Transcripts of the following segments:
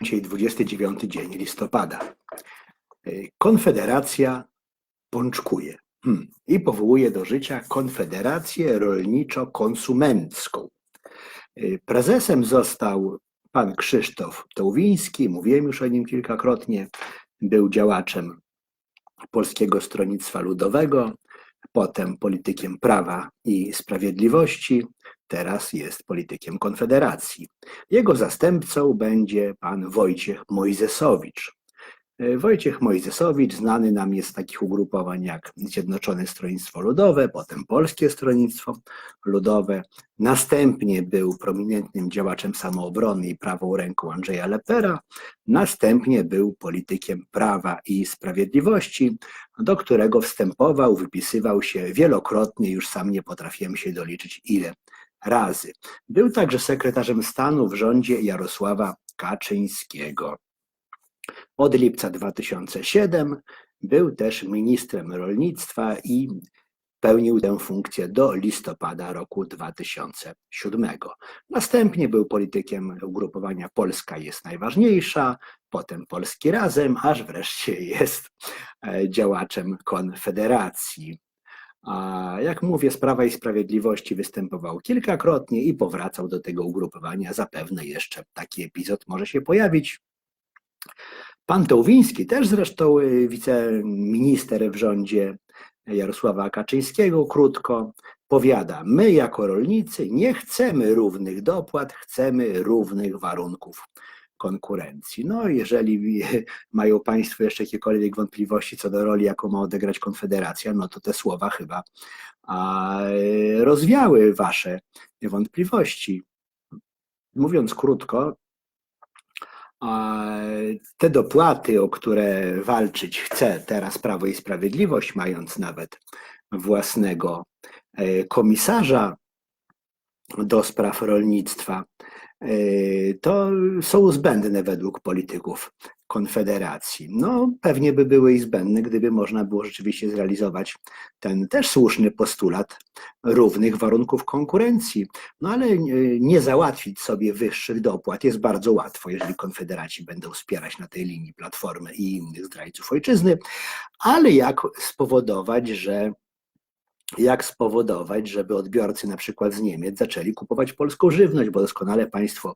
Dzisiaj 29 dzień listopada. Y, Konfederacja pączkuje hmm. i powołuje do życia Konfederację Rolniczo-Konsumencką. Y, Prezesem został pan Krzysztof Tołwiński, mówiłem już o nim kilkakrotnie, był działaczem Polskiego Stronnictwa Ludowego, potem politykiem Prawa i Sprawiedliwości, teraz jest politykiem Konfederacji. Jego zastępcą będzie pan Wojciech Mojzesowicz. E, Wojciech Mojzesowicz znany nam jest z takich ugrupowań jak Zjednoczone Stronnictwo Ludowe, potem Polskie Stronnictwo Ludowe. Następnie był prominentnym działaczem samoobrony i prawą ręką Andrzeja Lepera. Następnie był politykiem Prawa i Sprawiedliwości, do którego wstępował, wypisywał się wielokrotnie, już sam nie potrafiłem się doliczyć ile razy. Był także sekretarzem stanu w rządzie Jarosława Kaczyńskiego. Od lipca 2007 był też ministrem rolnictwa i pełnił tę funkcję do listopada roku 2007. Następnie był politykiem ugrupowania Polska jest najważniejsza, potem Polski Razem, aż wreszcie jest e, działaczem Konfederacji. A jak mówię, z Prawa i Sprawiedliwości występował kilkakrotnie i powracał do tego ugrupowania. Zapewne jeszcze taki epizod może się pojawić. Pan Tołwiński, też zresztą y, wiceminister w rządzie Jarosława Kaczyńskiego, krótko powiada: My, jako rolnicy, nie chcemy równych dopłat, chcemy równych warunków konkurencji. No, jeżeli mają Państwo jeszcze jakiekolwiek wątpliwości co do roli, jaką ma odegrać Konfederacja, no to te słowa chyba rozwiały Wasze wątpliwości. Mówiąc krótko, te dopłaty, o które walczyć chce teraz Prawo i Sprawiedliwość, mając nawet własnego e, komisarza do spraw rolnictwa, to są zbędne według polityków Konfederacji. No, pewnie by były i zbędne, gdyby można było rzeczywiście zrealizować ten też słuszny postulat równych warunków konkurencji. No ale nie załatwić sobie wyższych dopłat jest bardzo łatwo, jeżeli konfederaci będą wspierać na tej linii Platformy i innych zdrajców ojczyzny, ale jak spowodować, że jak spowodować, żeby odbiorcy na przykład z Niemiec zaczęli kupować polską żywność, bo doskonale Państwo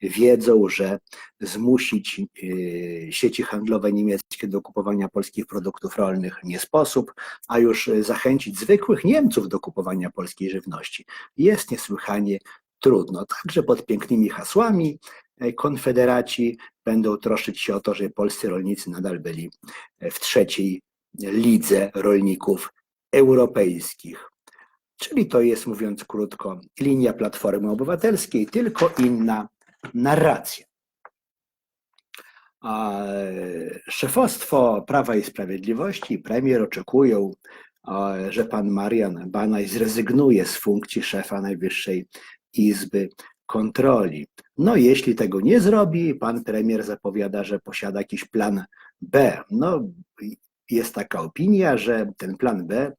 wiedzą, że zmusić y, sieci handlowe niemieckie do kupowania polskich produktów rolnych nie sposób, a już zachęcić zwykłych Niemców do kupowania polskiej żywności jest niesłychanie trudno. Także pod pięknymi hasłami e, konfederaci będą troszyć się o to, żeby polscy rolnicy nadal byli w trzeciej lidze rolników europejskich. Czyli to jest, mówiąc krótko, linia Platformy Obywatelskiej, tylko inna narracja. Szefostwo Prawa i Sprawiedliwości, premier oczekują, że pan Marian Banaj zrezygnuje z funkcji szefa Najwyższej Izby Kontroli. No, jeśli tego nie zrobi, pan premier zapowiada, że posiada jakiś plan B. No, jest taka opinia, że ten plan B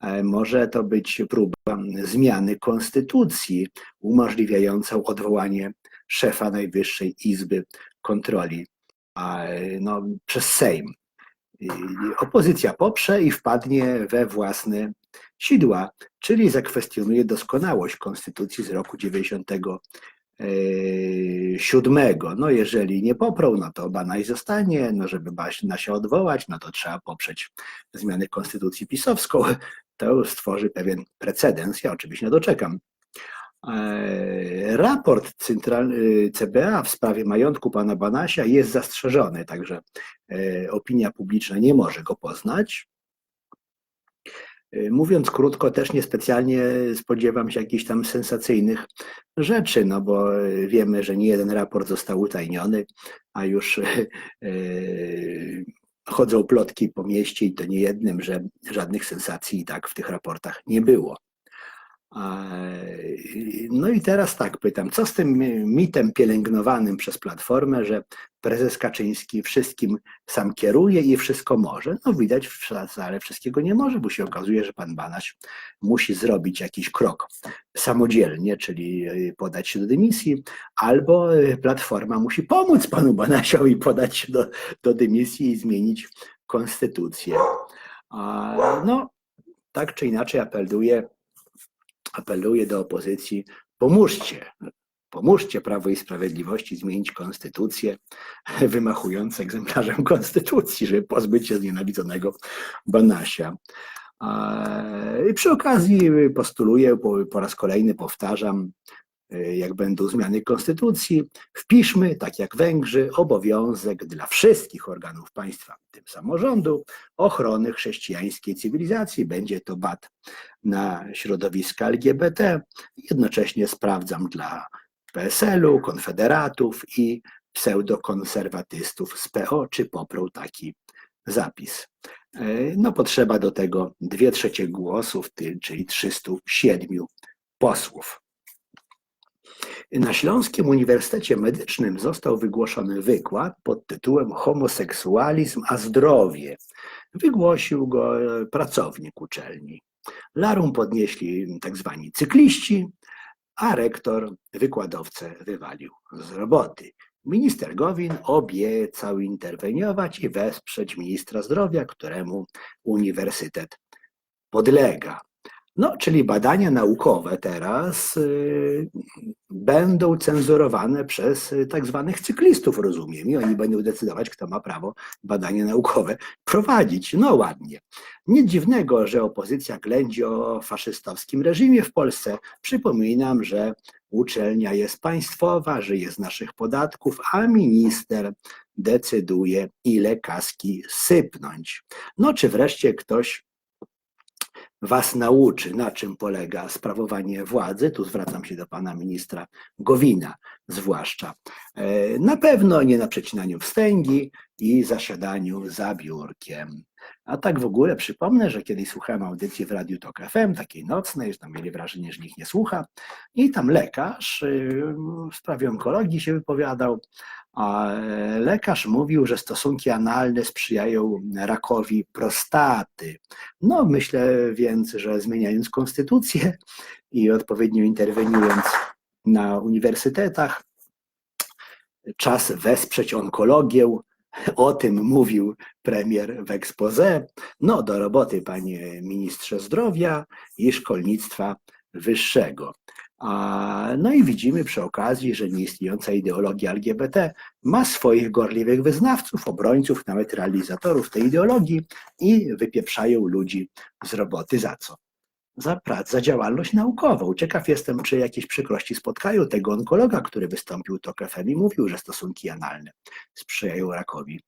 e, może to być próba zmiany konstytucji umożliwiającą odwołanie szefa Najwyższej Izby Kontroli no, przez Sejm. Opozycja poprze i wpadnie we własne sidła, czyli zakwestionuje doskonałość konstytucji z roku 90 siódmego. No jeżeli nie poprą, no to Banaj zostanie, no żeby Baśna się odwołać, no to trzeba poprzeć zmianę konstytucji pisowską. To stworzy pewien precedens, ja oczywiście nie doczekam. E, raport CBA w sprawie majątku pana Banasia jest zastrzeżony, także opinia publiczna nie może go poznać. Y, mówiąc krótko, też niespecjalnie spodziewam się jakichś tam sensacyjnych rzeczy, no bo y, wiemy, że nie jeden raport został utajniony, a już y, chodzą plotki po mieście i to nie jednym, że żadnych sensacji i tak w tych raportach nie było. No i teraz tak pytam, co z tym mitem pielęgnowanym przez Platformę, że prezes Kaczyński wszystkim sam kieruje i wszystko może? No widać, ale wszystkiego nie może, bo się okazuje, że pan Banaś musi zrobić jakiś krok samodzielnie, czyli podać się do dymisji, albo Platforma musi pomóc panu Banasiowi podać się do, do dymisji i zmienić konstytucję. No, tak czy inaczej apeluję apeluję do opozycji, pomóżcie, pomóżcie Prawo i Sprawiedliwości zmienić konstytucję, wymachując egzemplarzem konstytucji, żeby pozbyć się znienawidzonego Banasia. I przy okazji postuluję, po raz kolejny powtarzam, jak będą zmiany konstytucji, wpiszmy, tak jak Węgrzy, obowiązek dla wszystkich organów państwa, w tym samorządu, ochrony chrześcijańskiej cywilizacji. Będzie to bat na środowiska LGBT. Jednocześnie sprawdzam dla PSL-u, konfederatów i pseudokonserwatystów z PO, czy poprą taki zapis. No potrzeba do tego dwie trzecie głosów, czyli 307 posłów. Na Śląskim Uniwersytecie Medycznym został wygłoszony wykład pod tytułem Homoseksualizm a zdrowie. Wygłosił go pracownik uczelni. Larum podnieśli tak zwani cykliści, a rektor wykładowcę wywalił z roboty. Minister Gowin obiecał interweniować i wesprzeć ministra zdrowia, któremu uniwersytet podlega. No, czyli badania naukowe teraz y, będą cenzurowane przez y, tak zwanych cyklistów, rozumiem, i oni będą decydować, kto ma prawo badania naukowe prowadzić. No ładnie. Nic dziwnego, że opozycja ględzi o faszystowskim reżimie w Polsce. Przypominam, że uczelnia jest państwowa, żyje z naszych podatków, a minister decyduje, ile kaski sypnąć. No, czy wreszcie ktoś Was nauczy, na czym polega sprawowanie władzy. Tu zwracam się do pana ministra Gowina, zwłaszcza. E, na pewno nie na przecinaniu wstęgi i zasiadaniu za biurkiem. A tak w ogóle przypomnę, że kiedyś słuchałem audycji w Radiu Tok FM, takiej nocnej, że tam mieli wrażenie, że nikt nie słucha. I tam lekarz y, w sprawie onkologii się wypowiadał, a lekarz mówił, że stosunki analne sprzyjają rakowi prostaty. No, myślę więc, że zmieniając konstytucję i odpowiednio interweniując na uniwersytetach, czas wesprzeć onkologię. O tym mówił premier w expose. No, do roboty, panie ministrze zdrowia i szkolnictwa wyższego. No i widzimy przy okazji, że nieistniejąca ideologia LGBT ma swoich gorliwych wyznawców, obrońców, nawet realizatorów tej ideologii i wypieprzają ludzi z roboty. Za co? Za pracę, za działalność naukową. Ciekaw jestem, czy jakieś przykrości spotkają tego onkologa, który wystąpił to KFM i mówił, że stosunki analne sprzyjają rakowi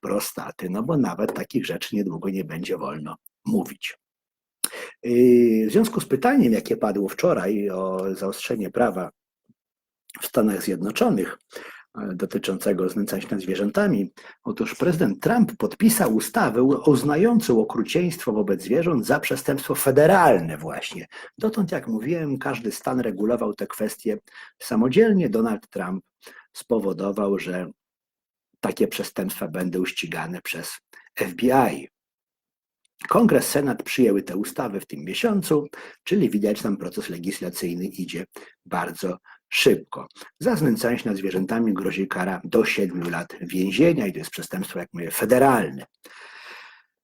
prostaty, no bo nawet takich rzeczy niedługo nie będzie wolno mówić. W związku z pytaniem, jakie padło wczoraj o zaostrzenie prawa w Stanach Zjednoczonych dotyczącego znęcania się nad zwierzętami, otóż prezydent Trump podpisał ustawę uznającą okrucieństwo wobec zwierząt za przestępstwo federalne właśnie. Dotąd, jak mówiłem, każdy stan regulował te kwestie samodzielnie. Donald Trump spowodował, że takie przestępstwa będą ścigane przez FBI. Kongres, Senat przyjęły te ustawy w tym miesiącu, czyli widać tam proces legislacyjny idzie bardzo szybko. Za znęcanie się nad zwierzętami grozi kara do 7 lat więzienia i to jest przestępstwo, jak mówię, federalne.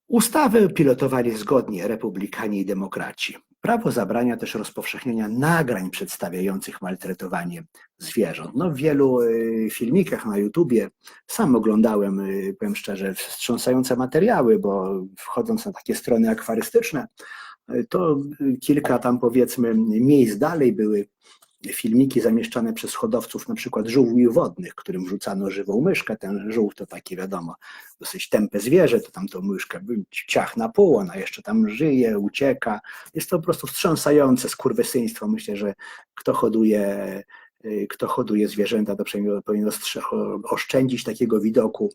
Ustawy pilotowali zgodnie republikanie i demokraci. Prawo zabrania też rozpowszechniania nagrań przedstawiających maltretowanie zwierząt. No, w wielu y, filmikach na YouTubie sam oglądałem, y, powiem szczerze, wstrząsające materiały, bo wchodząc na takie strony akwarystyczne, y, to kilka tam powiedzmy miejsc dalej były filmiki zamieszczane przez hodowców na przykład żółwi wodnych, którym rzucano żywą myszkę. Ten żółw to takie wiadomo, dosyć tępe zwierzę, to tam tą myszkę ciach na pół, ona jeszcze tam żyje, ucieka. Jest to po prostu wstrząsające skurwysyństwo. Myślę, że kto hoduje kto hoduje zwierzęta, to przynajmniej powinien oszczędzić takiego widoku.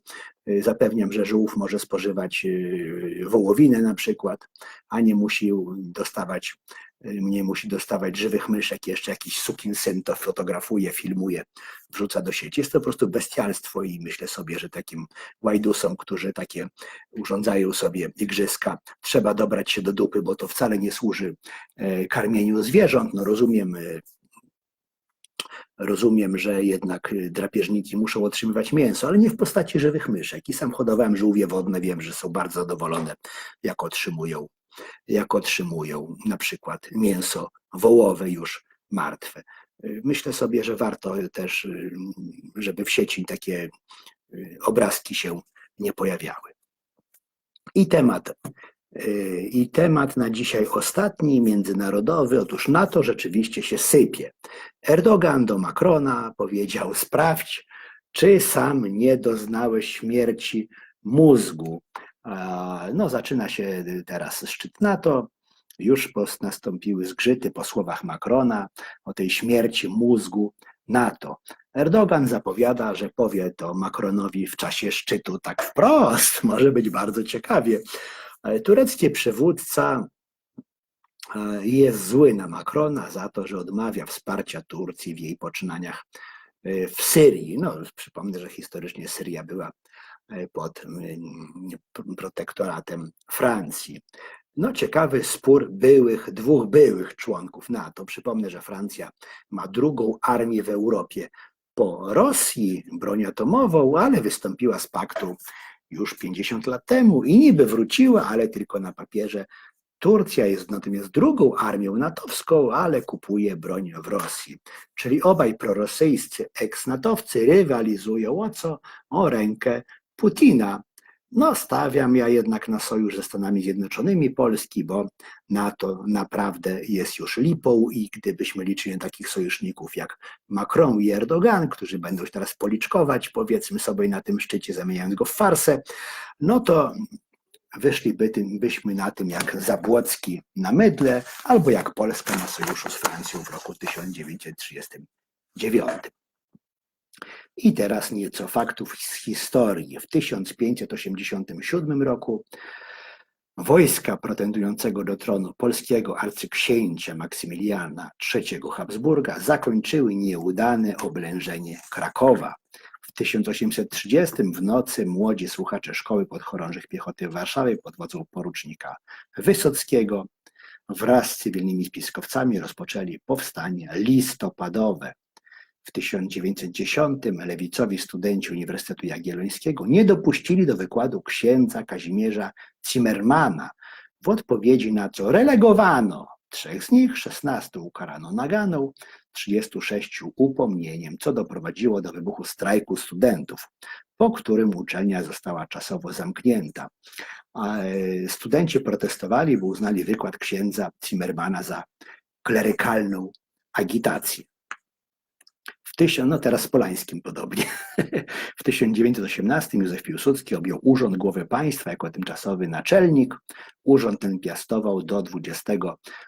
Y, Zapewniam, że żółw może spożywać y, wołowinę na przykład, a nie musi dostawać, y, nie musi dostawać żywych myszek. Jeszcze jakiś sukinsyn to fotografuje, filmuje, wrzuca do sieci. Jest to po prostu bestialstwo i myślę sobie, że takim łajdusom, którzy takie urządzają sobie igrzyska, trzeba dobrać się do dupy, bo to wcale nie służy karmieniu zwierząt. No rozumiem, rozumiem, że jednak e, drapieżniki muszą otrzymywać mięso, ale nie w postaci żywych myszek. I sam hodowałem żółwie wodne, wiem, że są bardzo zadowolone, jak otrzymują, jak otrzymują na przykład mięso wołowe już martwe. E, Myślę sobie, że warto też, e, żeby w sieci takie obrazki się nie pojawiały. I temat I temat na dzisiaj ostatni, międzynarodowy. Otóż NATO rzeczywiście się sypie. Erdogan do Macrona powiedział: Sprawdź, czy sam nie doznałeś śmierci mózgu. No, zaczyna się teraz szczyt NATO. Już pos- nastąpiły zgrzyty po słowach Macrona o tej śmierci mózgu NATO. Erdogan zapowiada, że powie to Macronowi w czasie szczytu tak wprost. Może być bardzo ciekawie. Turecki przywódca e, jest zły na Macrona za to, że odmawia wsparcia Turcji w jej poczynaniach e, w Syrii. No, przypomnę, że historycznie Syria była e, pod protektoratem Francji. No, ciekawy spór byłych, dwóch byłych członków NATO. Przypomnę, że Francja ma drugą armię w Europie po Rosji, broń atomową, ale wystąpiła z paktu już 50 lat temu i niby wróciła, ale tylko na papierze. Turcja jest natomiast drugą armią natowską, ale kupuje broń w Rosji. Czyli obaj prorosyjscy eks-natowcy rywalizują o co? O rękę Putina. No, stawiam ja jednak na sojusz ze Stanami Zjednoczonymi Polski, bo NATO naprawdę jest już lipą i gdybyśmy liczyli takich sojuszników jak Macron i Erdogan, którzy będą się teraz policzkować, powiedzmy sobie na tym szczycie, zamieniając go w farsę, no to wyszliby tym, byśmy na tym jak Zabłocki na mydle, albo jak Polska na sojuszu z Francją w roku 1939. I teraz nieco faktów z historii. W 1587 roku wojska pretendującego do tronu polskiego arcyksięcia Maksymiliana III Habsburga zakończyły nieudane oblężenie Krakowa. W 1830 w nocy młodzi słuchacze szkoły podchorążych piechoty w Warszawie pod wodzą porucznika Wysockiego wraz z cywilnymi spiskowcami rozpoczęli powstanie listopadowe. W 1910 lewicowi studenci Uniwersytetu Jagiellońskiego nie dopuścili do wykładu księdza Kazimierza Zimmermana, w odpowiedzi na co relegowano trzech z nich, 16 ukarano naganą, 36 upomnieniem, co doprowadziło do wybuchu strajku studentów, po którym uczelnia została czasowo zamknięta. E, Studenci protestowali, bo uznali wykład księdza Zimmermana za klerykalną agitację. Tysiąc, no teraz z Polańskim podobnie. W 1918 Józef Piłsudski objął urząd głowy państwa jako tymczasowy naczelnik. Urząd ten piastował do 20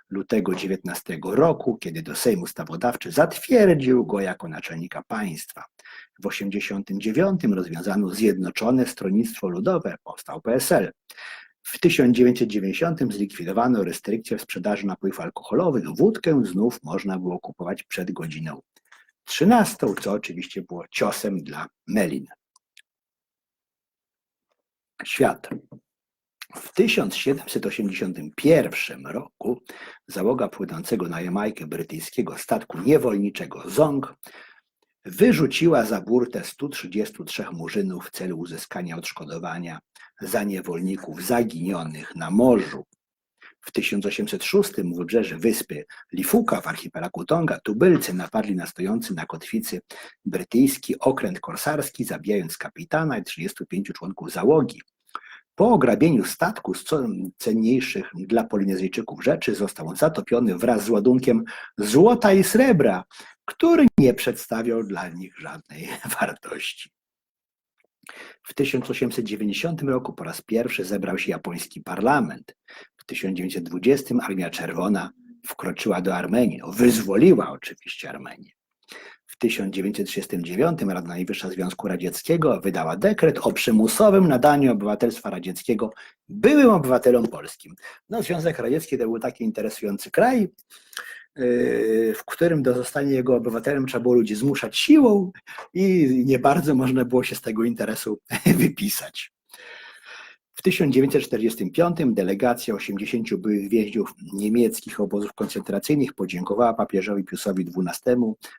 lutego 19 roku, kiedy do Sejmu Ustawodawczy zatwierdził go jako naczelnika państwa. W 1989 rozwiązano Zjednoczone Stronnictwo Ludowe, powstał PSL. W 1990 zlikwidowano restrykcje w sprzedaży napojów alkoholowych. Wódkę znów można było kupować przed godziną 13, co oczywiście było ciosem dla Melin. Świat. W 1781 roku załoga płynącego na Jamajkę brytyjskiego statku niewolniczego Zong wyrzuciła za burtę 133 murzynów w celu uzyskania odszkodowania za niewolników zaginionych na morzu. W 1806 u wybrzeży wyspy Lifuka w archipelagu Tonga tubylcy napadli na stojący na kotwicy brytyjski okręt korsarski, zabijając kapitana i 35 członków załogi. Po ograbieniu statku z cenniejszych dla Polinezyjczyków rzeczy został zatopiony wraz z ładunkiem złota i srebra, który nie przedstawiał dla nich żadnej wartości. W 1890 roku po raz pierwszy zebrał się japoński parlament. W 1920 Armia Czerwona wkroczyła do Armenii, no, wyzwoliła oczywiście Armenię. W 1939 Rada Najwyższa Związku Radzieckiego wydała dekret o przymusowym nadaniu obywatelstwa radzieckiego byłym obywatelom polskim. No, Związek Radziecki to był taki interesujący kraj, yy, w którym do zostania jego obywatelem trzeba było ludzi zmuszać siłą i nie bardzo można było się z tego interesu wypisać. W 1945 delegacja 80 byłych więźniów niemieckich obozów koncentracyjnych podziękowała papieżowi Piusowi XII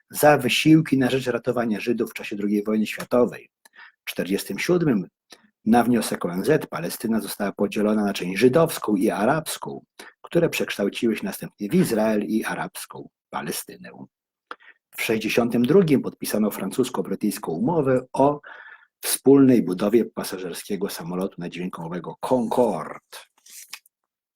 za wysiłki na rzecz ratowania Żydów w czasie II wojny światowej. W 1947 na wniosek ONZ Palestyna została podzielona na część żydowską i arabską, które przekształciły się następnie w Izrael i arabską Palestynę. W 1962 podpisano francusko-brytyjską umowę o wspólnej budowie pasażerskiego samolotu naddźwiękowego Concorde.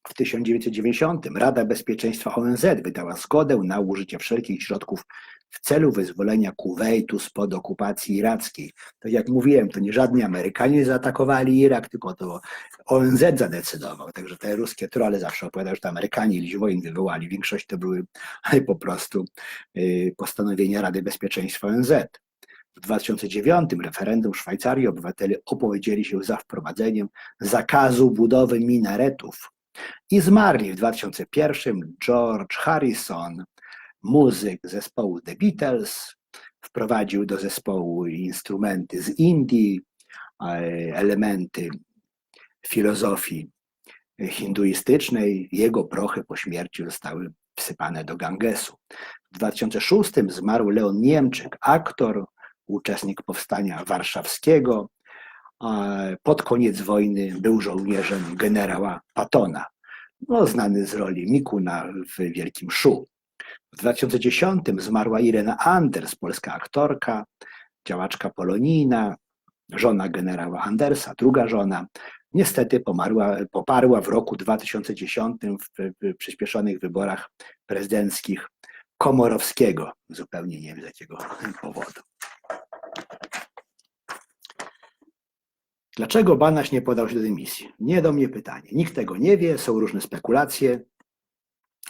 W 1990 Rada Bezpieczeństwa ONZ wydała zgodę na użycie wszelkich środków w celu wyzwolenia Kuwejtu spod okupacji irackiej. Tak jak mówiłem, to nie żadni Amerykanie zaatakowali Irak, tylko to ONZ zadecydował. Także te ruskie trole zawsze opowiadają, że to Amerykanie ileś wojen wywołali. Większość to były po prostu y, postanowienia Rady Bezpieczeństwa ONZ. W 2009 referendum w Szwajcarii obywatele opowiedzieli się za wprowadzeniem zakazu budowy minaretów i zmarli w 2001 George Harrison, muzyk zespołu The Beatles, wprowadził do zespołu instrumenty z Indii, elementy filozofii hinduistycznej. Jego prochy po śmierci zostały wsypane do Gangesu. W 2006 zmarł Leon Niemczyk, aktor, uczestnik powstania warszawskiego. Pod koniec wojny był żołnierzem generała Patona, no, znany z roli Mikuna w Wielkim Szu. W 2010 zmarła Irena Anders, polska aktorka, działaczka polonijna, żona generała Andersa, druga żona. Niestety pomarła, poparła w roku 2010 w, w przyspieszonych wyborach prezydenckich Komorowskiego. Zupełnie nie wiem z jakiego powodu. Dlaczego Banaś nie podał się do dymisji? Nie do mnie pytanie. Nikt tego nie wie, są różne spekulacje.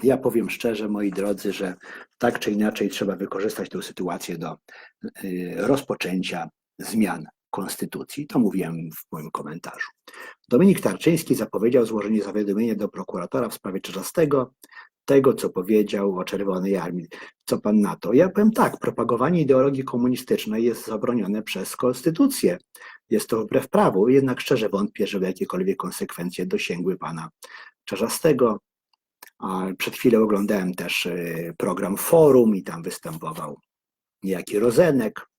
Ja powiem szczerze, moi drodzy, że tak czy inaczej trzeba wykorzystać tę sytuację do y, rozpoczęcia zmian konstytucji. To mówiłem w moim komentarzu. Dominik Tarczyński zapowiedział złożenie zawiadomienia do prokuratora w sprawie Czerzastego, tego, co powiedział o Czerwonej Armii. Co pan na to? Ja powiem tak, propagowanie ideologii komunistycznej jest zabronione przez konstytucję. Jest to wbrew prawu, jednak szczerze wątpię, żeby jakiekolwiek konsekwencje dosięgły pana Czarzastego. Przed chwilą oglądałem też y, program Forum i tam występował niejaki Rozenek,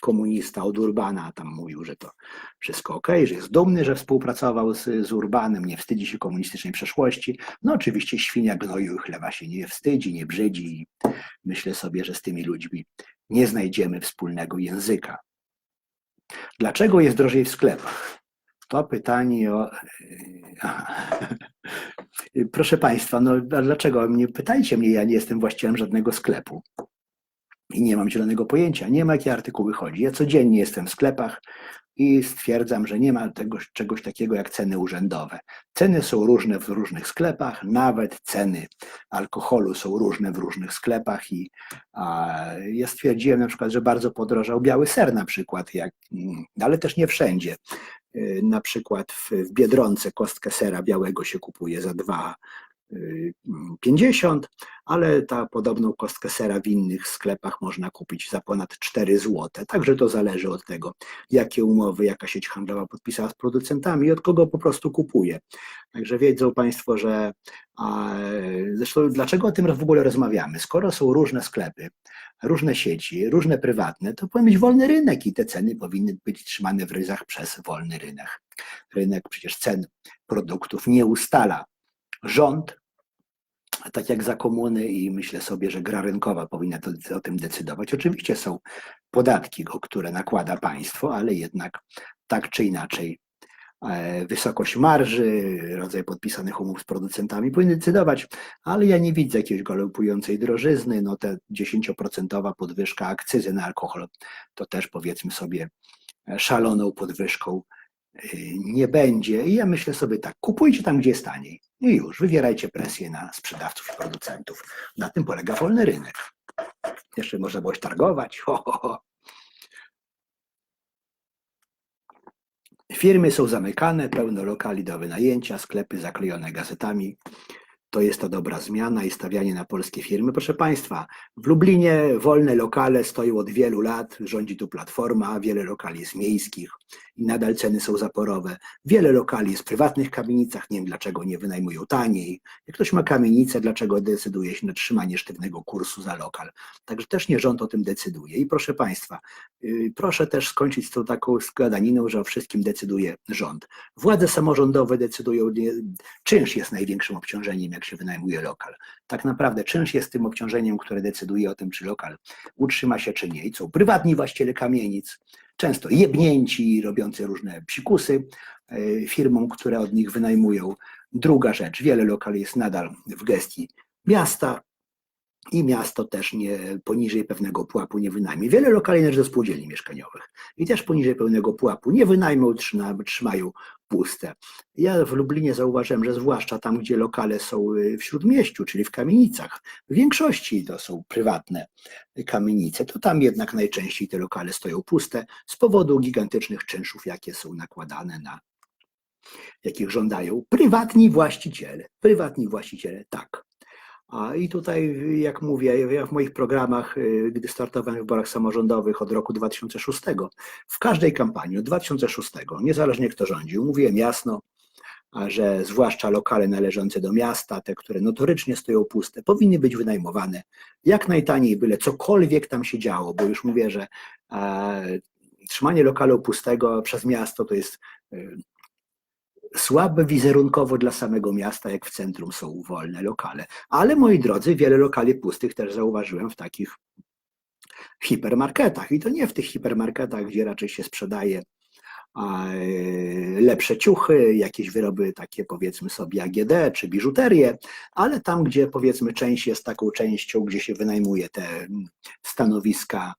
komunista od Urbana, tam mówił, że to wszystko ok, że jest dumny, że współpracował z, z Urbanem, nie wstydzi się komunistycznej przeszłości. No oczywiście świnia gnoju i chleba się nie wstydzi, nie brzydzi i myślę sobie, że z tymi ludźmi nie znajdziemy wspólnego języka. Dlaczego jest drożej w sklepach? To pytanie o. Proszę Państwa, no dlaczego? Nie pytajcie mnie, ja nie jestem właścicielem żadnego sklepu i nie mam zielonego pojęcia, nie ma jakie artykuły chodzi. Ja codziennie jestem w sklepach i stwierdzam, że nie ma tego, czegoś takiego jak ceny urzędowe. Ceny są różne w różnych sklepach, nawet ceny alkoholu są różne w różnych sklepach i a, ja stwierdziłem na przykład, że bardzo podrożał biały ser na przykład, jak, mm, ale też nie wszędzie. Y, na przykład w, w Biedronce kostkę sera białego się kupuje za dwa 50, ale ta podobną kostkę sera w innych sklepach można kupić za ponad 4 zł. Także to zależy od tego, jakie umowy jaka sieć handlowa podpisała z producentami i od kogo po prostu kupuje. Także wiedzą Państwo, że a, zresztą dlaczego o tym w ogóle rozmawiamy? Skoro są różne sklepy, różne sieci, różne prywatne, to powinien być wolny rynek i te ceny powinny być trzymane w ryzach przez wolny rynek. Rynek przecież cen produktów nie ustala rząd, tak jak za komuny i myślę sobie, że gra rynkowa powinna to, o tym decydować. Oczywiście są podatki, które nakłada państwo, ale jednak tak czy inaczej e, wysokość marży, rodzaj podpisanych umów z producentami powinny decydować, ale ja nie widzę jakiejś galopującej drożyzny, no te 10% podwyżka akcyzy na alkohol to też powiedzmy sobie szaloną podwyżką nie będzie. I ja myślę sobie tak, kupujcie tam, gdzie jest taniej. I już, wywierajcie presję na sprzedawców i producentów. Na tym polega wolny rynek. Jeszcze można było targować. Ho, ho, ho. Firmy są zamykane, pełno lokali do wynajęcia, sklepy zaklejone gazetami. To jest to dobra zmiana i stawianie na polskie firmy. Proszę Państwa, w Lublinie wolne lokale stoją od wielu lat, rządzi tu Platforma, wiele lokali jest miejskich i nadal ceny są zaporowe. Wiele lokali jest w prywatnych kamienicach, nie wiem dlaczego nie wynajmują taniej. Jak ktoś ma kamienicę, dlaczego decyduje się na trzymanie sztywnego kursu za lokal? Także też nie rząd o tym decyduje. I proszę Państwa, yy, proszę też skończyć z tą taką składaniną, że o wszystkim decyduje rząd. Władze samorządowe decydują, czynsz jest największym obciążeniem, jak się wynajmuje lokal. Tak naprawdę czynsz jest tym obciążeniem, które decyduje o tym, czy lokal utrzyma się, czy nie. I są prywatni właściciele kamienic, często jebnięci, robiący różne psikusy e, firmom, które od nich wynajmują. Druga rzecz, wiele lokali jest nadal w gestii miasta i miasto też nie poniżej pewnego pułapu nie wynajmie. Wiele lokali należy do spółdzielni mieszkaniowych i też poniżej pewnego pułapu nie wynajmą, trzyma- trzymają puste. Ja w Lublinie zauważyłem, że zwłaszcza tam, gdzie lokale są y, w śródmieściu, czyli w kamienicach, w większości to są prywatne kamienice, to tam jednak najczęściej te lokale stoją puste z powodu gigantycznych czynszów, jakie są nakładane na jakich żądają prywatni właściciele. Prywatni właściciele, tak. A i tutaj, jak mówię, ja w moich programach, y, gdy startowałem w wyborach samorządowych od roku 2006, w każdej kampanii od 2006, niezależnie kto rządził, mówiłem jasno, że zwłaszcza lokale należące do miasta, te, które notorycznie stoją puste, powinny być wynajmowane jak najtaniej, byle cokolwiek tam się działo, bo już mówię, że e, trzymanie lokalu pustego przez miasto to jest e, słabe wizerunkowo dla samego miasta, jak w centrum są wolne lokale. Ale moi drodzy, wiele lokali pustych też zauważyłem w takich hipermarketach. I to nie w tych hipermarketach, gdzie raczej się sprzedaje e, lepsze ciuchy, jakieś wyroby takie powiedzmy sobie AGD czy biżuterię, ale tam, gdzie powiedzmy część jest taką częścią, gdzie się wynajmuje te mm, stanowiska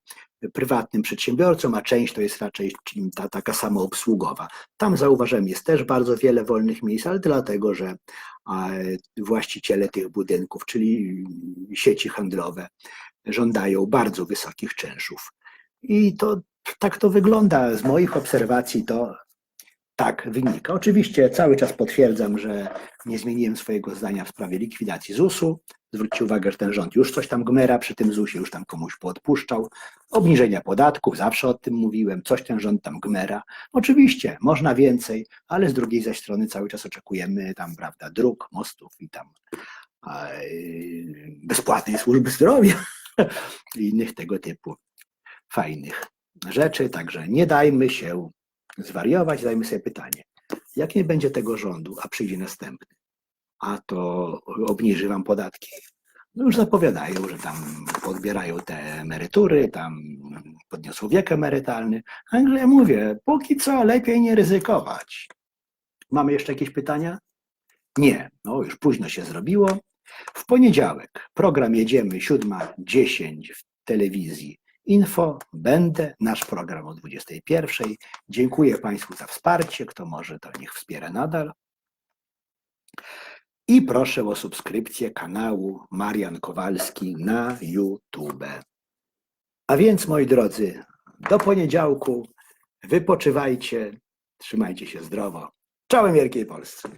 prywatnym przedsiębiorcom, a część to jest raczej ta taka samoobsługowa. Tam zauważyłem, jest też bardzo wiele wolnych miejsc, ale dlatego, że właściciele tych budynków, czyli sieci handlowe, żądają bardzo wysokich czynszów. I to tak to wygląda. Z moich obserwacji to tak wynika. Oczywiście cały czas potwierdzam, że nie zmieniłem swojego zdania w sprawie likwidacji ZUS-u. Zwróćcie uwagę, że ten rząd już coś tam gmera przy tym ZUS-ie, już tam komuś poodpuszczał. Obniżenia podatków, zawsze o tym mówiłem, coś ten rząd tam gmera. Oczywiście, można więcej, ale z drugiej zaś strony cały czas oczekujemy tam, prawda, dróg, mostów i tam e, bezpłatnej służby zdrowia i innych tego typu fajnych rzeczy. Także nie dajmy się zwariować, dajmy sobie pytanie, jak nie będzie tego rządu, a przyjdzie następny, a to obniży wam podatki? No już zapowiadają, że tam podbierają te emerytury, tam podniosą wiek emerytalny. Także ja mówię, póki co lepiej nie ryzykować. Mamy jeszcze jakieś pytania? Nie, no już późno się zrobiło. W poniedziałek program jedziemy 7.10 w telewizji Info. Będę, nasz program o 21.00. Dziękuję Państwu za wsparcie. Kto może, to niech wspiera nadal. I proszę o subskrypcję kanału Marian Kowalski na YouTube. A więc, moi drodzy, do poniedziałku. Wypoczywajcie, trzymajcie się zdrowo. Czołem Wielkiej Polsce.